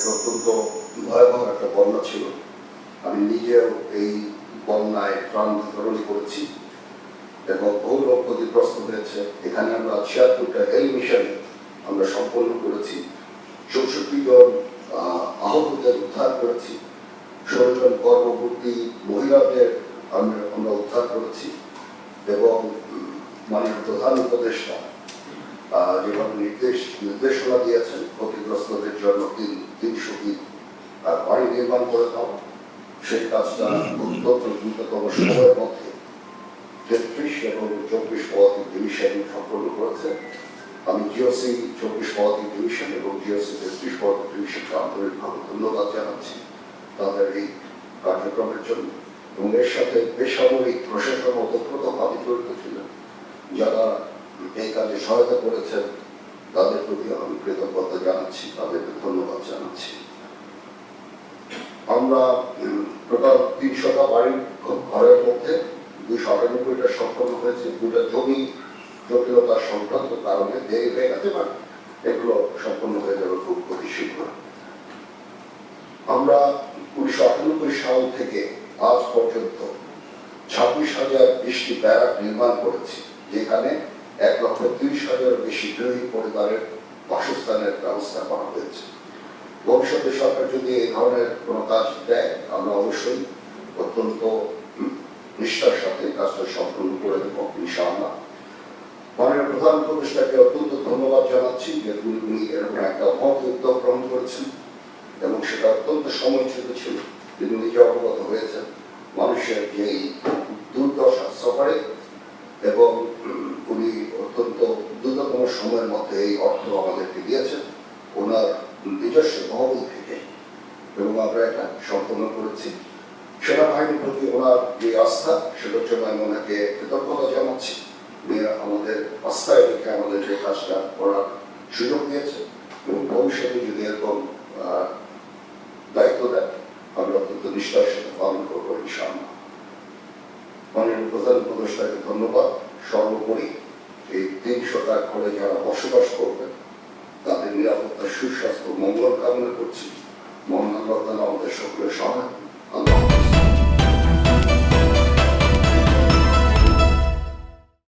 একটা অত্যন্ত ভয়াবহ একটা বন্যা ছিল। আমি নিজেও এই বন্যায় প্রাণ বিতরণ করেছি এবং বহু লোক ক্ষতিগ্রস্ত হয়েছে। এখানে আমরা ছিয়াত্তরটা হেল মিশন আমরা সম্পন্ন করেছি। চৌষট্টি জন আহ, আহতদের উদ্ধার করেছি। ষোলো জন গর্ভবতী মহিলাদের আমরা উদ্ধার করেছি এবং মাননীয় প্রধান উপদেষ্টা যেভাবে নির্দেশ নির্দেশনা দিয়েছেন ক্ষতিগ্রস্তদের জন্য তিন তিনশোটি আহ, বাড়ি নির্মাণ করে দেওয়া সেই কাজটা অত্যন্ত দ্রুততম সময়ের মধ্যে তেত্রিশ এবং চব্বিশ পদাতিক ডিভিশন সম্পন্ন করেছে। আমি জিওসি চব্বিশ পদাতিক ডিভিশন এবং জিওসি তেত্রিশ পদাতিক ডিভিশনকে আন্তরিকভাবে ধন্যবাদ জানাচ্ছি তাদের এই কার্যক্রমের জন্য। এবং এর সাথে বেসামরিক প্রশাসন ওতপ্রোতভাবে জড়িত ছিলেন। যারা সহায়তা করেছেন, তাদের প্রতি আমি কৃতজ্ঞতা জানাচ্ছি তাদেরকে ধন্যবাদ জানাচ্ছি। আমরা টোটাল তিনশোটা বাড়ির ঘরের মধ্যে দুইশো আটানব্বইটা সম্পন্ন হয়েছে। দুটা জমি জটিলতা সংক্রান্ত কারণে দেরি হয়ে গেছে বা এগুলো সম্পন্ন হয়ে যাবে খুব অতি শীঘ্র। আমরা উনিশশো আটানব্বই সাল থেকে আজ পর্যন্ত ছাব্বিশ হাজার বৃষ্টি ব্যারাক নির্মাণ করেছি, যেখানে এক লক্ষ তিরিশ হাজার বেশি গৃহী পরিবারের বাসস্থানের ব্যবস্থা করা হয়েছে। ভবিষ্যতে সরকার যদি এই ধরনের কোনো কাজ দেয় আমরা অবশ্যই অত্যন্ত নিষ্ঠার সাথে কাজটা সম্পূর্ণ করে দেব, ইনশাআল্লাহ। মাননীয় প্রধান উপদেষ্টাকে অত্যন্ত ধন্যবাদ জানাচ্ছি যে উনি এরকম একটা মত উদ্যোগ গ্রহণ করেছেন এবং সেটা অত্যন্ত সময়চ্যুত ছিল। তিনি নিজে অবগত হয়েছেন মানুষের যে দুর্দশা সফরে এবং সময়ের মধ্যে এই অর্থ আমাদেরকে দিয়েছেন। ওনার নিজস্ব তহবিল থেকে। এবং আমরা এটা সম্পন্ন করেছি। সেনাবাহিনীর প্রতি ওনার যে আস্থা সেটার জন্য আমি ওনাকে কৃতজ্ঞতা জানাচ্ছি। আমাদের আস্থায় রেখে আমাদের যে কাজটা করার সুযোগ দিয়েছে। এবং ভবিষ্যতে যদি এরকম দায়িত্ব দেন, আমরা অত্যন্ত নিষ্ঠার সাথে পালন করব ইনশাআল্লাহ। মাননীয় প্রধান উপদেষ্টাকে ধন্যবাদ। সর্বোপরি এই তিনশোটা ঘরে যারা বসবাস করবেন, তাদের নিরাপত্তা, সুস্বাস্থ্য, মঙ্গল কামনা করছি। মহান আল্লাহ আমাদের সকলের সহায়